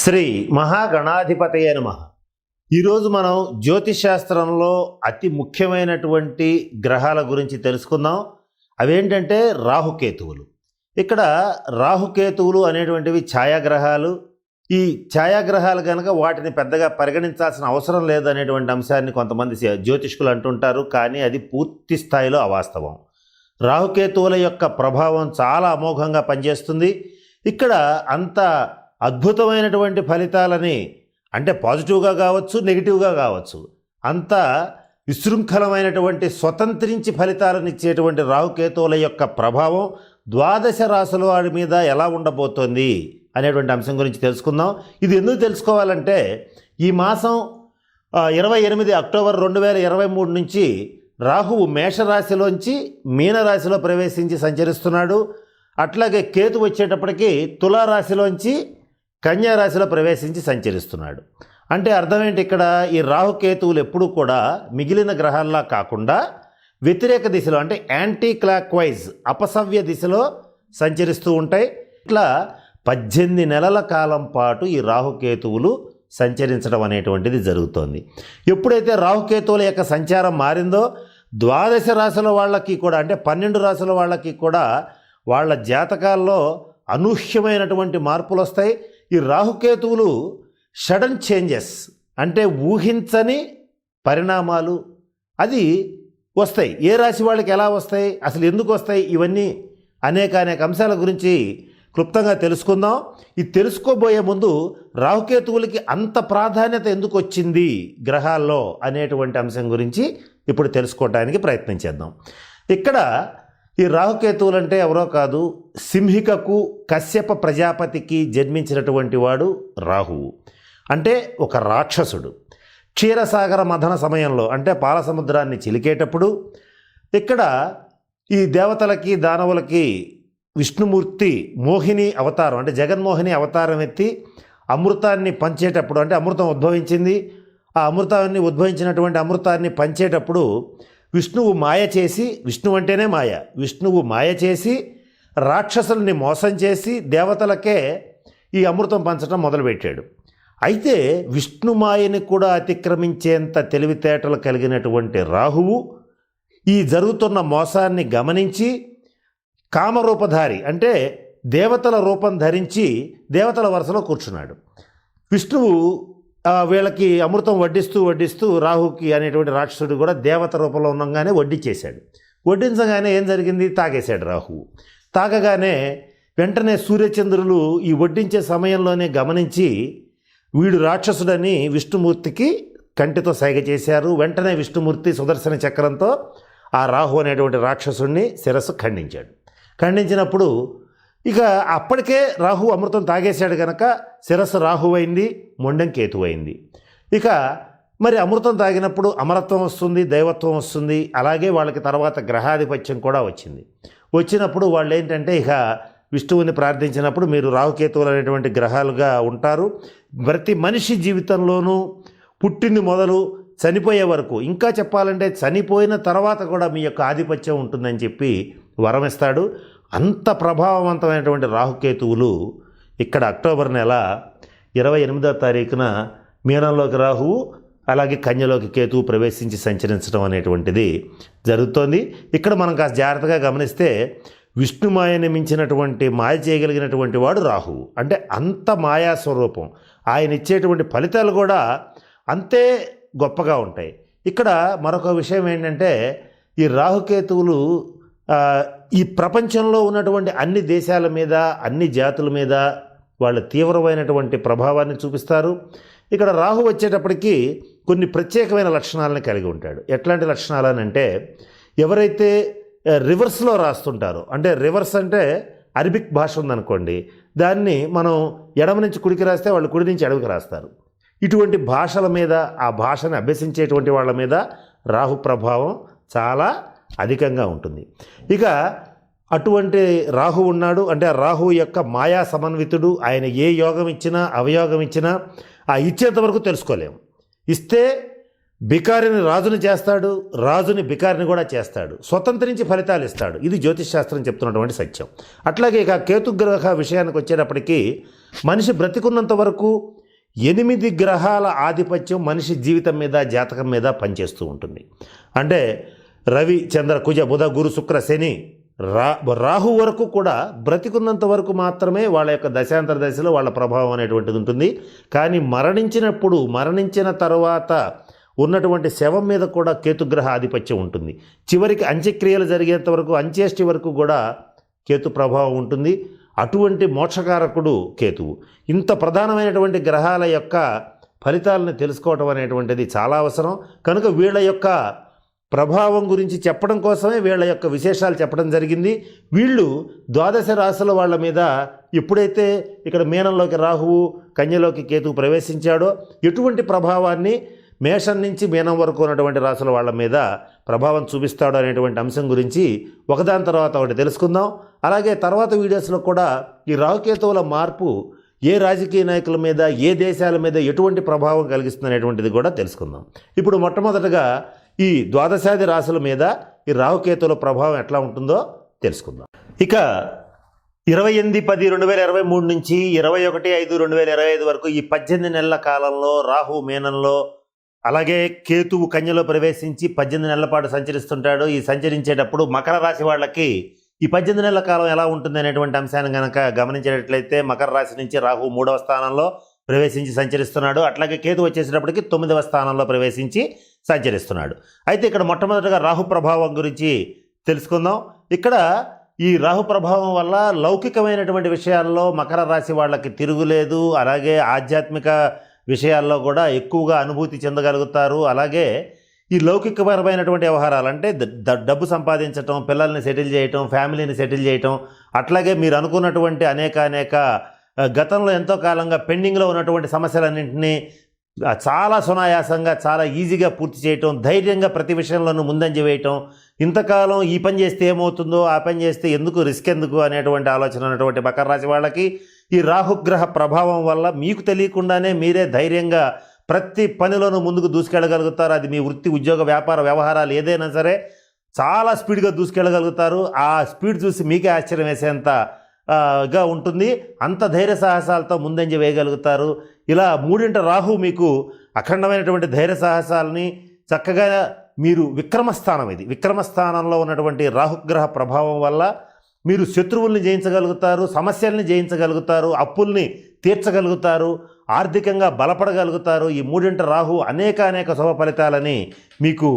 శ్రీ మహాగణాధిపతయ నమ. ఈరోజు మనం జ్యోతిష్ శాస్త్రంలో అతి ముఖ్యమైనటువంటి గ్రహాల గురించి తెలుసుకుందాం. అవేంటంటే రాహుకేతువులు. ఇక్కడ రాహుకేతువులు అనేటువంటివి ఛాయాగ్రహాలు. ఈ ఛాయాగ్రహాలు కనుక వాటిని పెద్దగా పరిగణించాల్సిన అవసరం లేదు అనేటువంటి అంశాన్ని కొంతమంది జ్యోతిష్కులు అంటుంటారు. కానీ అది పూర్తి స్థాయిలో అవాస్తవం. రాహుకేతువుల యొక్క ప్రభావం చాలా అమోఘంగా పనిచేస్తుంది. ఇక్కడ అంత అద్భుతమైనటువంటి ఫలితాలని అంటే పాజిటివ్గా కావచ్చు నెగిటివ్గా కావచ్చు అంత విశృంఖలమైనటువంటి స్వతంత్రించి ఫలితాలను ఇచ్చేటువంటి రాహుకేతువుల యొక్క ప్రభావం ద్వాదశ రాశుల వాడి మీద ఎలా ఉండబోతోంది అనేటువంటి అంశం గురించి తెలుసుకుందాం. ఇది ఎందుకు తెలుసుకోవాలంటే ఈ మాసం ఇరవై ఎనిమిది అక్టోబర్ రెండు వేల ఇరవై మూడు నుంచి రాహువు మేషరాశిలోంచి మీనరాశిలో ప్రవేశించి సంచరిస్తున్నాడు. అట్లాగే కేతు వచ్చేటప్పటికి తులారాశిలోంచి కన్యారాశిలో ప్రవేశించి సంచరిస్తున్నాడు. అంటే అర్థం ఏంటి ఇక్కడ? ఈ రాహుకేతువులు ఎప్పుడూ కూడా మిగిలిన గ్రహాల్లా కాకుండా వ్యతిరేక దిశలో అంటే యాంటీ క్లాక్ వైజ్ అపసవ్య దిశలో సంచరిస్తూ ఉంటాయి. ఇట్లా పద్దెనిమిది నెలల కాలం పాటు ఈ రాహుకేతువులు సంచరించడం అనేటువంటిది జరుగుతోంది. ఎప్పుడైతే రాహుకేతువుల యొక్క సంచారం మారిందో ద్వాదశ రాశుల వాళ్ళకి కూడా అంటే పన్నెండు రాశుల వాళ్ళకి కూడా వాళ్ళ జాతకాల్లో అనూహ్యమైనటువంటి మార్పులు వస్తాయి ఈ రాహుకేతువులు సడన్ చేంజెస్ అంటే ఊహించని పరిణామాలు. అది వస్తాయి. ఏ రాశి వాళ్ళకి ఎలా వస్తాయి? అసలు ఎందుకు వస్తాయి? ఇవన్నీ అనేక అనేక అంశాల గురించి క్లుప్తంగా తెలుసుకుందాం. ఇది తెలుసుకోబోయే ముందు రాహుకేతువులకి అంత ప్రాధాన్యత ఎందుకు వచ్చింది గ్రహాల్లో అనేటువంటి అంశం గురించి ఇప్పుడు తెలుసుకోవడానికి ప్రయత్నం చేద్దాం. ఇక్కడ ఈ రాహుకేతువులు అంటే ఎవరో కాదు సింహికకు కశ్యప ప్రజాపతికి జన్మించినటువంటి వాడు రాహువు. అంటే ఒక రాక్షసుడు. క్షీరసాగర మథన సమయంలో అంటే పాలసముద్రాన్ని చిలికేటప్పుడు ఇక్కడ ఈ దేవతలకి దానవులకి విష్ణుమూర్తి మోహిని అవతారం అంటే జగన్మోహిని అవతారం ఎత్తి అమృతాన్ని పంచేటప్పుడు అంటే అమృతం ఉద్భవించింది. ఆ అమృతాన్ని ఉద్భవించినటువంటి అమృతాన్ని పంచేటప్పుడు విష్ణువు మాయ చేసి విష్ణువు అంటేనే మాయ. విష్ణువు మాయ చేసి రాక్షసుల్ని మోసం చేసి దేవతలకే ఈ అమృతం పంచడం మొదలుపెట్టాడు. అయితే విష్ణుమాయని కూడా అతిక్రమించేంత తెలివితేటలు కలిగినటువంటి రాహువు ఈ జరుగుతున్న మోసాన్ని గమనించి కామరూపధారి అంటే దేవతల రూపం ధరించి దేవతల వరుసలో కూర్చున్నాడు. విష్ణువు వీళ్ళకి అమృతం వడ్డిస్తూ వడ్డిస్తూ రాహుకి అనేటువంటి రాక్షసుడు కూడా దేవత రూపంలో ఉండగానే వడ్డించేశాడు వడ్డించగానే ఏం జరిగింది? తాగేశాడు రాహువు తాగగానే వెంటనే సూర్యచంద్రులు ఈ వడ్డించే సమయంలోనే గమనించి వీడు రాక్షసుడని విష్ణుమూర్తికి కంటితో సైగ చేశారు. వెంటనే విష్ణుమూర్తి సుదర్శన చక్రంతో ఆ రాహు అనేటువంటి రాక్షసుడిని శిరస్సు ఖండించాడు. ఖండించినప్పుడు ఇక అప్పటికే రాహు అమృతం తాగేశాడు కనుక శిరస్సు రాహువైంది మొండెం కేతు అయింది ఇక మరి అమృతం తాగినప్పుడు అమరత్వం వస్తుంది దైవత్వం వస్తుంది అలాగే వాళ్ళకి తర్వాత గ్రహాధిపత్యం కూడా వచ్చింది. వచ్చినప్పుడు వాళ్ళు ఏంటంటే ఇక విష్ణువుని ప్రార్థించినప్పుడు మీరు రాహుకేతువులు అనేటువంటి గ్రహాలుగా ఉంటారు. ప్రతి మనిషి జీవితంలోనూ పుట్టింది మొదలు చనిపోయే వరకు ఇంకా చెప్పాలంటే చనిపోయిన తర్వాత కూడా మీ యొక్క ఆధిపత్యం ఉంటుందని చెప్పి వరమిస్తాడు. అంత ప్రభావవంతమైనటువంటి రాహుకేతువులు ఇక్కడ అక్టోబర్ నెల ఇరవై ఎనిమిదో తారీఖున మీనంలోకి రాహువు అలాగే కన్యలోకి కేతువు ప్రవేశించి సంచరించడం అనేటువంటిది జరుగుతోంది. ఇక్కడ మనం కాస్త జాగ్రత్తగా గమనిస్తే విష్ణుమాయని మించినటువంటి మాయ చేయగలిగినటువంటి వాడు రాహువు అంటే అంత మాయా స్వరూపం. ఆయన ఇచ్చేటువంటి ఫలితాలు కూడా అంతే గొప్పగా ఉంటాయి. ఇక్కడ మరొక విషయం ఏంటంటే ఈ రాహుకేతువులు ఈ ప్రపంచంలో ఉన్నటువంటి అన్ని దేశాల మీద అన్ని జాతుల మీద వాళ్ళ తీవ్రమైనటువంటి ప్రభావాన్ని చూపిస్తారు. ఇక్కడ రాహు వచ్చేటప్పటికి కొన్ని ప్రత్యేకమైన లక్షణాలను కలిగి ఉంటాడు. ఎట్లాంటి లక్షణాలు అని అంటే ఎవరైతే రివర్స్లో రాస్తుంటారో అంటే రివర్స్ అంటే అరబిక్ భాష ఉందనుకోండి దాన్ని మనం ఎడమ నుంచి కుడికి రాస్తే వాళ్ళు కుడి నుంచి ఎడమకి రాస్తారు. ఇటువంటి భాషల మీద ఆ భాషను అభ్యసించేటువంటి వాళ్ళ మీద రాహు ప్రభావం చాలా అధికంగా ఉంటుంది. ఇక అటువంటి రాహు ఉన్నాడు. అంటే ఆ రాహు యొక్క మాయా సమన్వితుడు. ఆయన ఏ యోగం ఇచ్చినా అవయోగం ఇచ్చినా ఆ ఇచ్చేంత వరకు తెలుసుకోలేము. ఇస్తే బికారిని రాజుని చేస్తాడు. రాజుని బికారిని కూడా చేస్తాడు. స్వతంత్రించి ఫలితాలు ఇస్తాడు. ఇది జ్యోతిష్ శాస్త్రం చెప్తున్నటువంటి సత్యం. అట్లాగే ఇక కేతుగ్రహ విషయానికి వచ్చేటప్పటికీ మనిషి బ్రతికున్నంత వరకు ఎనిమిది గ్రహాల ఆధిపత్యం మనిషి జీవితం మీద జాతకం మీద పనిచేస్తూ ఉంటుంది. అంటే రవి చంద్ర కుజ బుధ గురు శుక్ర శని రా రాహు వరకు కూడా బ్రతికున్నంత వరకు మాత్రమే వాళ్ళ యొక్క దశాంతర దశలో వాళ్ళ ప్రభావం అనేటువంటిది ఉంటుంది. కానీ మరణించినప్పుడు మరణించిన తర్వాత ఉన్నటువంటి శవం మీద కూడా కేతుగ్రహ ఆధిపత్యం ఉంటుంది. చివరికి అంత్యక్రియలు జరిగేంత వరకు అంత్యేష్టి వరకు కూడా కేతు ప్రభావం ఉంటుంది. అటువంటి మోక్షకారకుడు కేతువు. ఇంత ప్రధానమైనటువంటి గ్రహాల యొక్క ఫలితాలను తెలుసుకోవటం అనేటువంటిది చాలా అవసరం. కనుక వీళ్ళ యొక్క ప్రభావం గురించి చెప్పడం కోసమే వీళ్ళ యొక్క విశేషాలు చెప్పడం జరిగింది. వీళ్ళు ద్వాదశ రాశుల వాళ్ళ మీద ఎప్పుడైతే ఇక్కడ మీనంలోకి రాహువు కన్యలోకి కేతువు ప్రవేశించాడో ఎటువంటి ప్రభావాన్ని మేషం నుంచి మీనం వరకు ఉన్నటువంటి రాశుల వాళ్ళ మీద ప్రభావం చూపిస్తాడు అనేటువంటి అంశం గురించి ఒకదాని తర్వాత ఒకటి తెలుసుకుందాం. అలాగే తర్వాత వీడియోస్లో కూడా ఈ రాహుకేతువుల మార్పు ఏ రాజకీయ నాయకుల మీద ఏ దేశాల మీద ఎటువంటి ప్రభావం కలిగిస్తుంది అనేటువంటిది కూడా తెలుసుకుందాం. ఇప్పుడు మొట్టమొదటగా ఈ ద్వాదశాది రాశుల మీద ఈ రాహుకేతుల ప్రభావం ఎట్లా ఉంటుందో తెలుసుకుందాం. ఇక ఇరవై ఎనిమిది పది రెండు వేల ఇరవై మూడు నుంచి ఇరవై ఒకటి ఐదు రెండు వేల ఇరవై ఐదు వరకు ఈ పద్దెనిమిది నెలల కాలంలో రాహు మీనంలో అలాగే కేతువు కన్యలో ప్రవేశించి పద్దెనిమిది నెలల పాటు సంచరిస్తుంటాడు. ఈ సంచరించేటప్పుడు మకర రాశి వాళ్ళకి ఈ పద్దెనిమిది నెలల కాలం ఎలా ఉంటుంది అనేటువంటి అంశాన్ని కనుక గమనించేటట్లయితే మకర రాశి నుంచి రాహు మూడవ స్థానంలో ప్రవేశించి సంచరిస్తున్నాడు. అట్లాగే కేతు వచ్చేసినప్పటికీ తొమ్మిదవ స్థానంలో ప్రవేశించి సంచరిస్తున్నాడు. అయితే ఇక్కడ మొట్టమొదటిగా రాహు ప్రభావం గురించి తెలుసుకుందాం. ఇక్కడ ఈ రాహు ప్రభావం వల్ల లౌకికమైనటువంటి విషయాల్లో మకర రాశి వాళ్ళకి తిరుగులేదు అలాగే ఆధ్యాత్మిక విషయాల్లో కూడా ఎక్కువగా అనుభూతి చెందగలుగుతారు. అలాగే ఈ లౌకికపరమైనటువంటి వ్యవహారాలు అంటే డబ్బు సంపాదించటం పిల్లల్ని సెటిల్ చేయటం ఫ్యామిలీని సెటిల్ చేయటం అట్లాగే మీరు అనుకున్నటువంటి అనేక అనేక గతంలో ఎంతో కాలంగా పెండింగ్లో ఉన్నటువంటి సమస్యలన్నింటినీ చాలా సునాయాసంగా చాలా ఈజీగా పూర్తి చేయటం ధైర్యంగా ప్రతి విషయంలోనూ ముందంజ వేయటం ఇంతకాలం ఈ పని చేస్తే ఏమవుతుందో ఆ పని చేస్తే ఎందుకు రిస్క్ ఎందుకు అనేటువంటి ఆలోచన ఉన్నటువంటి మకర రాశి వాళ్ళకి ఈ రాహుగ్రహ ప్రభావం వల్ల మీకు తెలియకుండానే మీరే ధైర్యంగా ప్రతి పనిలోనూ ముందుకు దూసుకెళ్ళగలుగుతారు. అది మీ వృత్తి ఉద్యోగ వ్యాపార వ్యవహారాలు ఏదైనా సరే చాలా స్పీడ్గా దూసుకెళ్ళగలుగుతారు. ఆ స్పీడ్ చూసి మీకే ఆశ్చర్యం వేసేంత గా ఉంటుంది. అంత ధైర్య సాహసాలతో ముందంజ వేయగలుగుతారు. ఇలా మూడింట రాహు మీకు అఖండమైనటువంటి ధైర్య సాహసాలని చక్కగా మీరు విక్రమస్థానం ఇది. విక్రమస్థానంలో ఉన్నటువంటి రాహుగ్రహ ప్రభావం వల్ల మీరు శత్రువుల్ని జయించగలుగుతారు సమస్యల్ని జయించగలుగుతారు అప్పుల్ని తీర్చగలుగుతారు ఆర్థికంగా బలపడగలుగుతారు. ఈ మూడింట రాహు అనేక అనేక శుభ ఫలితాలని మీకు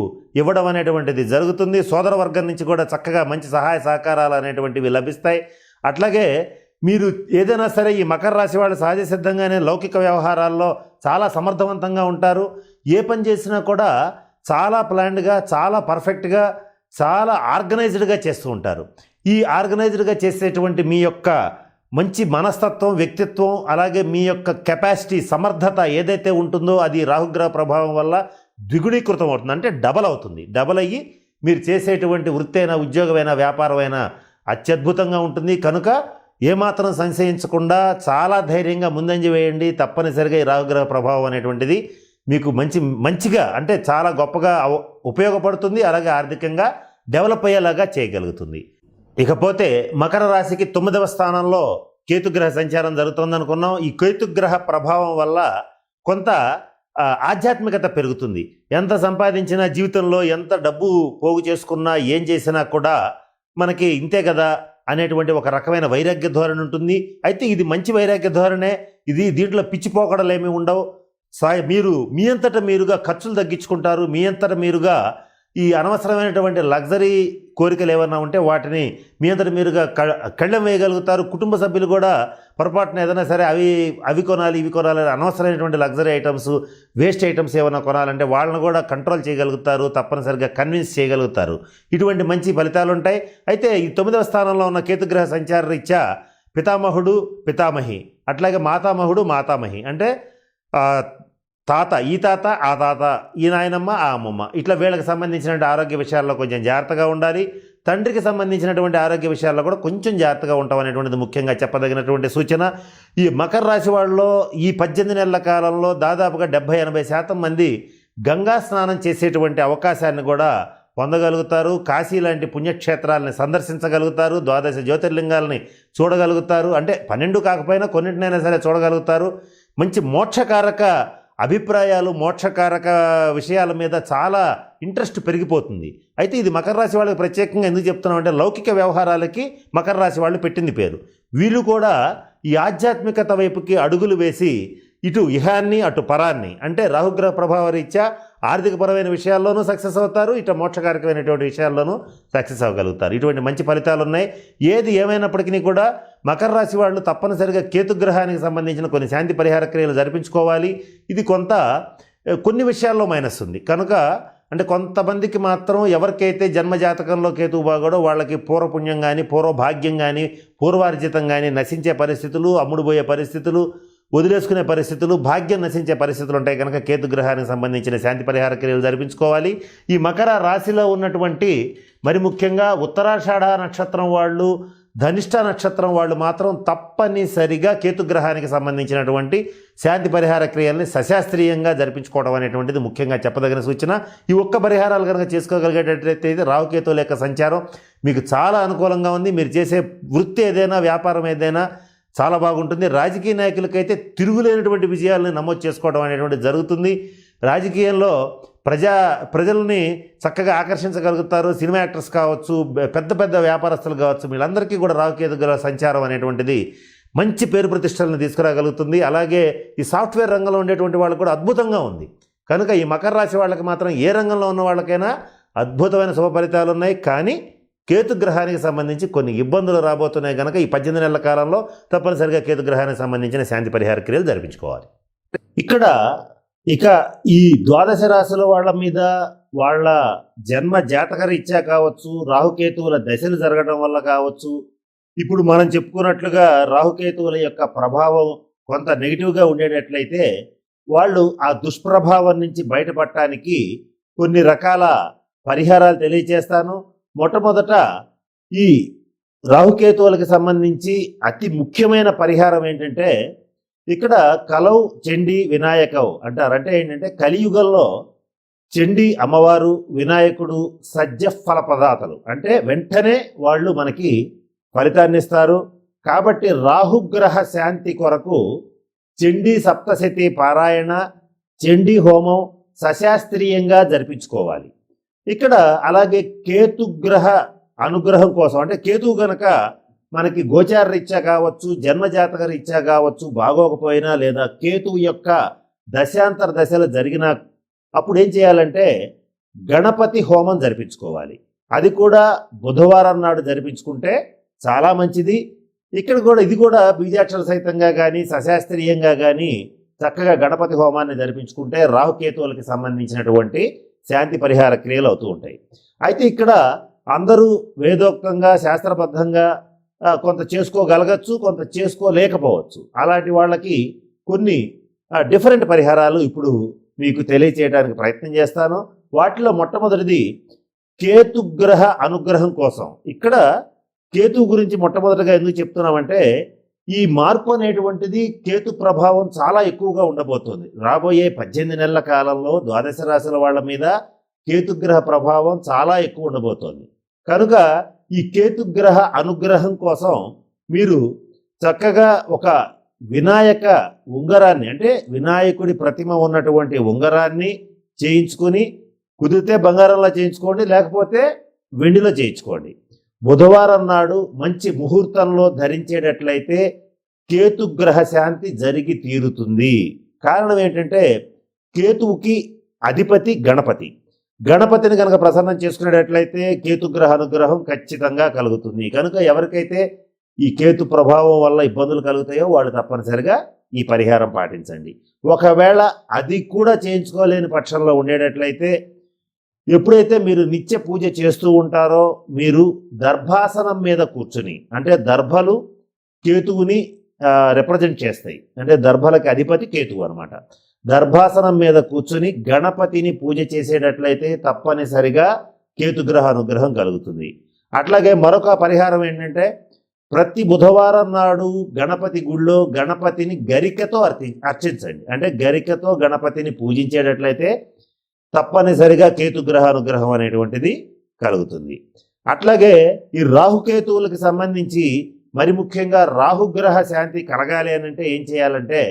ఇవ్వడం అనేటువంటిది జరుగుతుంది. సోదర వర్గం నుంచి కూడా చక్కగా మంచి సహాయ సహకారాలు అనేటువంటివి లభిస్తాయి. అట్లాగే మీరు ఏదైనా సరే ఈ మకర రాశి వాళ్ళు సహజ సిద్ధంగానే లౌకిక వ్యవహారాల్లో చాలా సమర్థవంతంగా ఉంటారు. ఏ పని చేసినా కూడా చాలా ప్లాన్డ్గా చాలా పర్ఫెక్ట్గా చాలా ఆర్గనైజ్డ్గా చేస్తూ ఉంటారు. ఈ ఆర్గనైజ్డ్గా చేసేటువంటి మీ యొక్క మంచి మనస్తత్వం వ్యక్తిత్వం అలాగే మీ యొక్క కెపాసిటీ సమర్థత ఏదైతే ఉంటుందో అది రాహుగ్రహ ప్రభావం వల్ల ద్విగుణీకృతం అవుతుంది. అంటే డబల్ అవుతుంది. డబల్ అయ్యి మీరు చేసేటువంటి వృత్తి అయినా ఉద్యోగమైనా వ్యాపారమైనా అత్యద్భుతంగా ఉంటుంది. కనుక ఏమాత్రం సంశయించకుండా చాలా ధైర్యంగా ముందంజ వేయండి. తప్పనిసరిగా ఈ రాహుగ్రహ ప్రభావం అనేటువంటిది మీకు మంచి మంచిగా అంటే చాలా గొప్పగా ఉపయోగపడుతుంది. అలాగే ఆర్థికంగా డెవలప్ అయ్యేలాగా చేయగలుగుతుంది. ఇకపోతే మకర రాశికి తొమ్మిదవ స్థానంలో కేతుగ్రహ సంచారం జరుగుతుందనుకున్నాం. ఈ కేతుగ్రహ ప్రభావం వల్ల కొంత ఆధ్యాత్మికత పెరుగుతుంది. ఎంత సంపాదించినా జీవితంలో ఎంత డబ్బు పోగు చేసుకున్నా ఏం చేసినా కూడా మనకి ఇంతే కదా అనేటువంటి ఒక రకమైన వైరాగ్య ధోరణి ఉంటుంది. అయితే ఇది మంచి వైరాగ్య ధోరణే. ఇది దీంట్లో పిచ్చిపోకడలు ఏమీ ఉండవు. సాయ మీరు మీ అంతటా మీరుగా ఖర్చులు తగ్గించుకుంటారు. మీ అంతటా మీరుగా ఈ అనవసరమైనటువంటి లగ్జరీ కోరికలు ఏమైనా ఉంటే వాటిని మీ అందరి మీరుగా క- కళ్ళెం వేయగలుగుతారు. కుటుంబ సభ్యులు కూడా పొరపాటున ఏదైనా సరే అవి అవి కొనాలి ఇవి కొనాలి అనవసరమైనటువంటి లగ్జరీ ఐటమ్స్ వేస్ట్ ఐటమ్స్ ఏమైనా కొనాలంటే వాళ్ళని కూడా కంట్రోల్ చేయగలుగుతారు తప్పనిసరిగా కన్విన్స్ చేయగలుగుతారు. ఇటువంటి మంచి ఫలితాలు ఉంటాయి అయితే ఈ తొమ్మిదవ స్థానంలో ఉన్న కేతుగ్రహ సంచార రీత్యా పితామహుడు పితామహి అట్లాగే మాతామహుడు మాతామహి. అంటే తాత ఈ తాత ఆ తాత ఈ నాయనమ్మ ఆ అమ్మమ్మ. ఇట్లా వీళ్ళకి సంబంధించినటువంటి ఆరోగ్య విషయాల్లో కొంచెం జాగ్రత్తగా ఉండాలి. తండ్రికి సంబంధించినటువంటి ఆరోగ్య విషయాల్లో కూడా కొంచెం జాగ్రత్తగా ఉంటాం అనేటువంటిది ముఖ్యంగా చెప్పదగినటువంటి సూచన. ఈ మకర రాశి వాళ్ళలో ఈ పద్దెనిమిది నెలల కాలంలో దాదాపుగా డెబ్భై ఎనభై శాతం మంది గంగా స్నానం చేసేటువంటి అవకాశాన్ని కూడా పొందగలుగుతారు. కాశీ లాంటి పుణ్యక్షేత్రాలని సందర్శించగలుగుతారు. ద్వాదశ జ్యోతిర్లింగాలని చూడగలుగుతారు. అంటే పన్నెండు కాకపోయినా కొన్నింటినైనా సరే చూడగలుగుతారు. మంచి మోక్షకారక అభిప్రాయాలు మోక్షకారక విషయాల మీద చాలా ఇంట్రెస్ట్ పెరిగిపోతుంది. అయితే ఇది మకర రాశి వాళ్ళకి ప్రత్యేకంగా ఎందుకు చెప్తున్నాం అంటే లౌకిక వ్యవహారాలకి మకర రాశి వాళ్ళు పెట్టింది పేరు. వీళ్ళు కూడా ఈ ఆధ్యాత్మికత వైపుకి అడుగులు వేసి ఇటు ఇహాన్ని అటు పరాన్ని. అంటే రాహుగ్రహ ప్రభావ రీత్యా ఆర్థికపరమైన విషయాల్లోనూ సక్సెస్ అవుతారు ఇటు మోక్షకారకమైనటువంటి విషయాల్లోనూ సక్సెస్ అవ్వగలుగుతారు. ఇటువంటి మంచి ఫలితాలు ఉన్నాయి ఏది ఏమైనప్పటికీ కూడా మకర రాశి వాళ్ళు తప్పనిసరిగా కేతుగ్రహానికి సంబంధించిన కొన్ని శాంతి పరిహార క్రియలు జరిపించుకోవాలి. ఇది కొంత కొన్ని విషయాల్లో మైనస్ ఉంది. కనుక అంటే కొంతమందికి మాత్రం ఎవరికైతే జన్మజాతకంలో కేతువు బాగాడో వాళ్ళకి పూర్వపుణ్యం కానీ పూర్వభాగ్యం కానీ పూర్వార్జితం కానీ నశించే పరిస్థితులు అమ్ముడుపోయే పరిస్థితులు వదిలేసుకునే పరిస్థితులు భాగ్యం నశించే పరిస్థితులు ఉంటాయి కనుక కేతుగ్రహానికి సంబంధించిన శాంతి పరిహార క్రియలు జరిపించుకోవాలి. ఈ మకర రాశిలో ఉన్నటువంటి మరి ముఖ్యంగా ఉత్తరాషాఢ నక్షత్రం వాళ్ళు ధనిష్ట నక్షత్రం వాళ్ళు మాత్రం తప్పనిసరిగా కేతుగ్రహానికి సంబంధించినటువంటి శాంతి పరిహార క్రియల్ని సశాస్త్రీయంగా జరిపించుకోవడం అనేటువంటిది ముఖ్యంగా చెప్పదగిన సూచన. ఈ ఒక్క పరిహారాలు కనుక చేసుకోగలిగేటట్లయితే రాహుకేతువుల యొక్క సంచారం మీకు చాలా అనుకూలంగా ఉంది. మీరు చేసే వృత్తి ఏదైనా వ్యాపారం ఏదైనా చాలా బాగుంటుంది. రాజకీయ నాయకులకైతే తిరుగులేనటువంటి విజయాలను నమోదు చేసుకోవడం అనేటువంటి జరుగుతుంది. రాజకీయంలో ప్రజా ప్రజల్ని చక్కగా ఆకర్షించగలుగుతారు. సినిమా యాక్టర్స్ కావచ్చు పెద్ద పెద్ద వ్యాపారస్తులు కావచ్చు వీళ్ళందరికీ కూడా రాజకీయ గల సంచారం అనేటువంటిది మంచి పేరు ప్రతిష్టలను తీసుకురాగలుగుతుంది. అలాగే ఈ సాఫ్ట్వేర్ రంగంలో ఉండేటువంటి వాళ్ళు కూడా అద్భుతంగా ఉంది. కనుక ఈ మకర రాశి వాళ్ళకి మాత్రం ఏ రంగంలో ఉన్న వాళ్ళకైనా అద్భుతమైన శుభ ఫలితాలు ఉన్నాయి కానీ కేతుగ్రహానికి సంబంధించి కొన్ని ఇబ్బందులు రాబోతున్నాయి కనుక ఈ పద్దెనిమిది నెలల కాలంలో తప్పనిసరిగా కేతుగ్రహానికి సంబంధించిన శాంతి పరిహార క్రియలు జరిపించుకోవాలి. ఇక్కడ ఇక ఈ ద్వాదశ రాశుల వాళ్ళ మీద వాళ్ళ జన్మ జాతక రీత్యా కావచ్చు రాహుకేతువుల దశలు జరగడం వల్ల కావచ్చు ఇప్పుడు మనం చెప్పుకున్నట్లుగా రాహుకేతువుల యొక్క ప్రభావం కొంత నెగిటివ్గా ఉండేటట్లయితే వాళ్ళు ఆ దుష్ప్రభావం నుంచి బయటపడటానికి కొన్ని రకాల పరిహారాలు తెలియజేస్తాను మొట్టమొదట ఈ రాహుకేతువులకు సంబంధించి అతి ముఖ్యమైన పరిహారం ఏంటంటే ఇక్కడ కలౌ చండీ వినాయకవ్ అంటారు. అంటే ఏంటంటే కలియుగంలో చండి అమ్మవారు వినాయకుడు సజ్జ ఫల ప్రదాతలు. అంటే వెంటనే వాళ్ళు మనకి ఫలితాన్ని ఇస్తారు. కాబట్టి రాహుగ్రహ శాంతి కొరకు చండీ సప్తశతి పారాయణ చండీ హోమం సశాస్త్రీయంగా జరిపించుకోవాలి. ఇక్కడ అలాగే కేతుగ్రహ అనుగ్రహం కోసం అంటే కేతువు గనక మనకి గోచార రీత్యా కావచ్చు జన్మజాతక రీత్యా కావచ్చు బాగోకపోయినా లేదా కేతువు యొక్క దశాంతర దశలు జరిగిన అప్పుడు ఏం చేయాలంటే గణపతి హోమం జరిపించుకోవాలి. అది కూడా బుధవారం నాడు జరిపించుకుంటే చాలా మంచిది. ఇక్కడ కూడా ఇది కూడా బీజాక్షర సహితంగా కానీ సశాస్త్రీయంగా కానీ చక్కగా గణపతి హోమాన్ని జరిపించుకుంటే రాహుకేతువులకి సంబంధించినటువంటి శాంతి పరిహార క్రియలు అవుతూ ఉంటాయి. అయితే ఇక్కడ అందరూ వేదోక్తంగా శాస్త్రబద్ధంగా కొంత చేసుకోగలగచ్చు కొంత చేసుకోలేకపోవచ్చు. అలాంటి వాళ్ళకి కొన్ని డిఫరెంట్ పరిహారాలు ఇప్పుడు మీకు తెలియచేయడానికి ప్రయత్నం చేస్తాను. వాటిలో మొట్టమొదటిది కేతుగ్రహ అనుగ్రహం కోసం. ఇక్కడ కేతు గురించి మొట్టమొదటిగా ఎందుకు చెప్తున్నామంటే ఈ మార్పు అనేటువంటిది కేతు ప్రభావం చాలా ఎక్కువగా ఉండబోతోంది. రాబోయే పద్దెనిమిది నెలల కాలంలో ద్వాదశ రాశుల వాళ్ళ మీద కేతుగ్రహ ప్రభావం చాలా ఎక్కువ ఉండబోతోంది. కనుక ఈ కేతుగ్రహ అనుగ్రహం కోసం మీరు చక్కగా ఒక వినాయక ఉంగరాన్ని అంటే వినాయకుడి ప్రతిమ ఉన్నటువంటి ఉంగరాన్ని చేయించుకొని కుదిరితే బంగారంలో చేయించుకోండి లేకపోతే వెండిలో చేయించుకోండి. బుధవారం నాడు మంచి ముహూర్తంలో ధరించేటట్లయితే కేతుగ్రహ శాంతి జరిగి తీరుతుంది. కారణం ఏంటంటే కేతువుకి అధిపతి గణపతి. గణపతిని కనుక ప్రసన్నం చేసుకునేటట్లయితే కేతుగ్రహ అనుగ్రహం ఖచ్చితంగా కలుగుతుంది. కనుక ఎవరికైతే ఈ కేతు ప్రభావం వల్ల ఇబ్బందులు కలుగుతాయో వాళ్ళు తప్పనిసరిగా ఈ పరిహారం పాటించండి. ఒకవేళ అది కూడా చేయించుకోలేని పక్షంలో ఉండేటట్లయితే ఎప్పుడైతే మీరు నిత్య పూజ చేస్తూ ఉంటారో మీరు దర్భాసనం మీద కూర్చుని అంటే దర్భలు కేతువుని రిప్రజెంట్ చేస్తాయి. అంటే దర్భలకి అధిపతి కేతువు అనమాట దర్భాసనం మీద కూర్చుని గణపతిని పూజ చేసేటట్లయితే తప్పనిసరిగా కేతుగ్రహ అనుగ్రహం కలుగుతుంది. అట్లాగే మరొక పరిహారం ఏంటంటే ప్రతి బుధవారం నాడు గణపతి గుళ్ళో గణపతిని గరికతో అర్చి అర్చించండి. అంటే గరికతో గణపతిని పూజించేటట్లయితే తప్పనిసరిగా కేతుగ్రహ అనుగ్రహం అనేటువంటిది కలుగుతుంది. అట్లాగే ఈ రాహుకేతువులకు సంబంధించి మరి ముఖ్యంగా రాహుగ్రహ శాంతి కలగాలి అని అంటే ఏం చేయాలంటే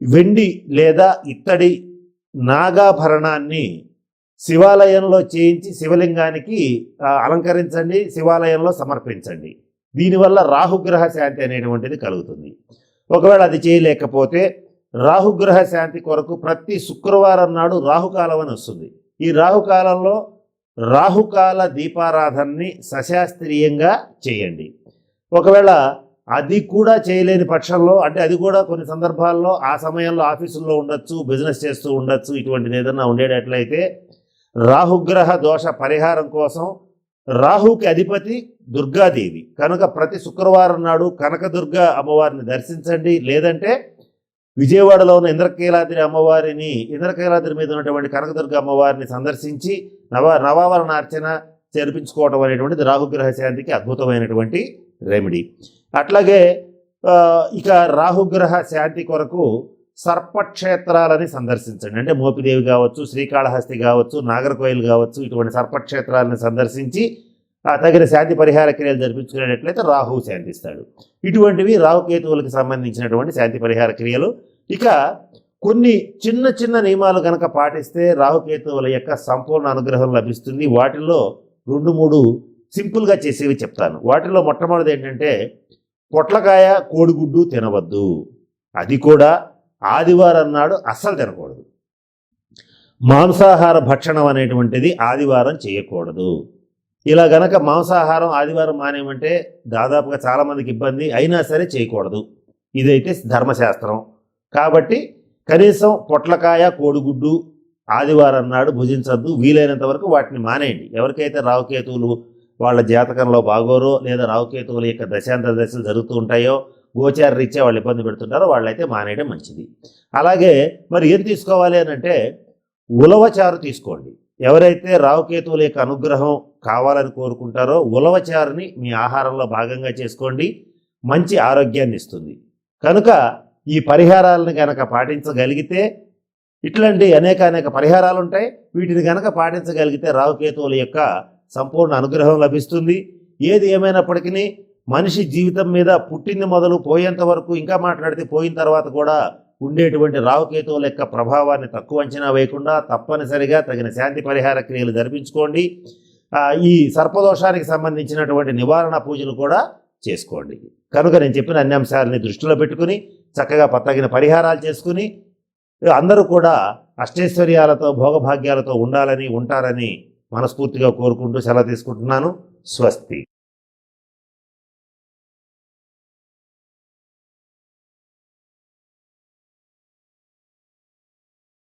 వెండి లేదా ఇత్తడి నాగాభరణాన్ని శివాలయంలో చేయించి శివలింగానికి అలంకరించండి శివాలయంలో సమర్పించండి. దీనివల్ల రాహుగ్రహ శాంతి అనేటువంటిది కలుగుతుంది. ఒకవేళ అది చేయలేకపోతే రాహుగ్రహ శాంతి కొరకు ప్రతి శుక్రవారం నాడు రాహుకాలం అని వస్తుంది. ఈ రాహుకాలంలో రాహుకాల దీపారాధనని సశాస్త్రీయంగా చేయండి. ఒకవేళ అది కూడా చేయలేని పక్షంలో అంటే అది కూడా కొన్ని సందర్భాల్లో ఆ సమయంలో ఆఫీసుల్లో ఉండొచ్చు బిజినెస్ చేస్తూ ఉండొచ్చు ఇటువంటిది ఏదన్నా ఉండేటట్లయితే రాహుగ్రహ దోష పరిహారం కోసం రాహుకి అధిపతి దుర్గాదేవి. కనుక ప్రతి శుక్రవారం నాడు కనకదుర్గ అమ్మవారిని దర్శించండి. లేదంటే విజయవాడలో ఉన్న ఇంద్రకీలాద్రి అమ్మవారిని ఇంద్రకీలాద్రి మీద ఉన్నటువంటి కనకదుర్గ అమ్మవారిని సందర్శించి నవ నవావరణ అర్చన చేర్పించుకోవటం అనేటువంటిది రాహుగ్రహ శాంతికి అద్భుతమైనటువంటి రెమెడీ. అట్లాగే ఇక రాహుగ్రహ శాంతి కొరకు సర్పక్షేత్రాలని సందర్శించండి. అంటే మోపిదేవి కావచ్చు శ్రీకాళహస్తి కావచ్చు నాగర్కోయిల్ కావచ్చు ఇటువంటి సర్పక్షేత్రాలను సందర్శించి తగిన శాంతి పరిహార క్రియలు జరిపించుకునేటట్లయితే రాహువు శాంతిస్తాడు. ఇటువంటివి రాహుకేతువులకు సంబంధించినటువంటి శాంతి పరిహార క్రియలు. ఇక కొన్ని చిన్న చిన్న నియమాలు కనుక పాటిస్తే రాహుకేతువుల యొక్క సంపూర్ణ అనుగ్రహం లభిస్తుంది. వాటిల్లో రెండు మూడు సింపుల్గా చేసేవి చెప్తాను. వాటిలో మొట్టమొదటి ఏంటంటే పొట్లకాయ కోడిగుడ్డు తినవద్దు. అది కూడా ఆదివారం నాడు అస్సలు తినకూడదు. మాంసాహార భక్షణం అనేటువంటిది ఆదివారం చేయకూడదు. ఇలా గనక మాంసాహారం ఆదివారం మానేమంటే దాదాపుగా చాలామందికి ఇబ్బంది అయినా సరే చేయకూడదు. ఇదైతే ధర్మశాస్త్రం. కాబట్టి కనీసం పొట్లకాయ కోడిగుడ్డు ఆదివారం నాడు భుజించద్దు. వీలైనంత వరకు వాటిని మానేయండి. ఎవరికైతే రావుకేతువులు వాళ్ళ జాతకంలో బాగోరో లేదా రావుకేతువుల యొక్క దశాంతర దశలు జరుగుతూ ఉంటాయో గోచార రీత్యా వాళ్ళు ఇబ్బంది పెడుతుంటారో వాళ్ళైతే మానేయడం మంచిది. అలాగే మరి ఏం తీసుకోవాలి అని అంటే ఉలవచారు తీసుకోండి. ఎవరైతే రావుకేతువుల యొక్క అనుగ్రహం కావాలని కోరుకుంటారో ఉలవచారుని మీ ఆహారంలో భాగంగా చేసుకోండి. మంచి ఆరోగ్యాన్ని ఇస్తుంది. కనుక ఈ పరిహారాలను కనుక పాటించగలిగితే ఇట్లాంటి అనేక అనేక పరిహారాలు ఉంటాయి. వీటిని కనుక పాటించగలిగితే రావుకేతువుల యొక్క సంపూర్ణ అనుగ్రహం లభిస్తుంది. ఏది ఏమైనప్పటికీ మనిషి జీవితం మీద పుట్టింది మొదలు పోయేంత వరకు ఇంకా మాట్లాడితే పోయిన తర్వాత కూడా ఉండేటువంటి రావుకేతువుల యొక్క ప్రభావాన్ని తక్కువ అంచనా వేయకుండా తప్పనిసరిగా తగిన శాంతి పరిహార క్రియలు జరిపించుకోండి. ఈ సర్పదోషానికి సంబంధించినటువంటి నివారణ పూజలు కూడా చేసుకోండి. కనుక నేను చెప్పిన అన్ని అంశాలని దృష్టిలో పెట్టుకుని చక్కగా తగిన పరిహారాలు చేసుకుని అందరూ కూడా అష్టైశ్వర్యాలతో భోగభాగ్యాలతో ఉండాలని ఉంటారని మనస్ఫూర్తిగా కోరుకుంటూ సెలవు తీసుకుంటున్నాను. స్వస్తి.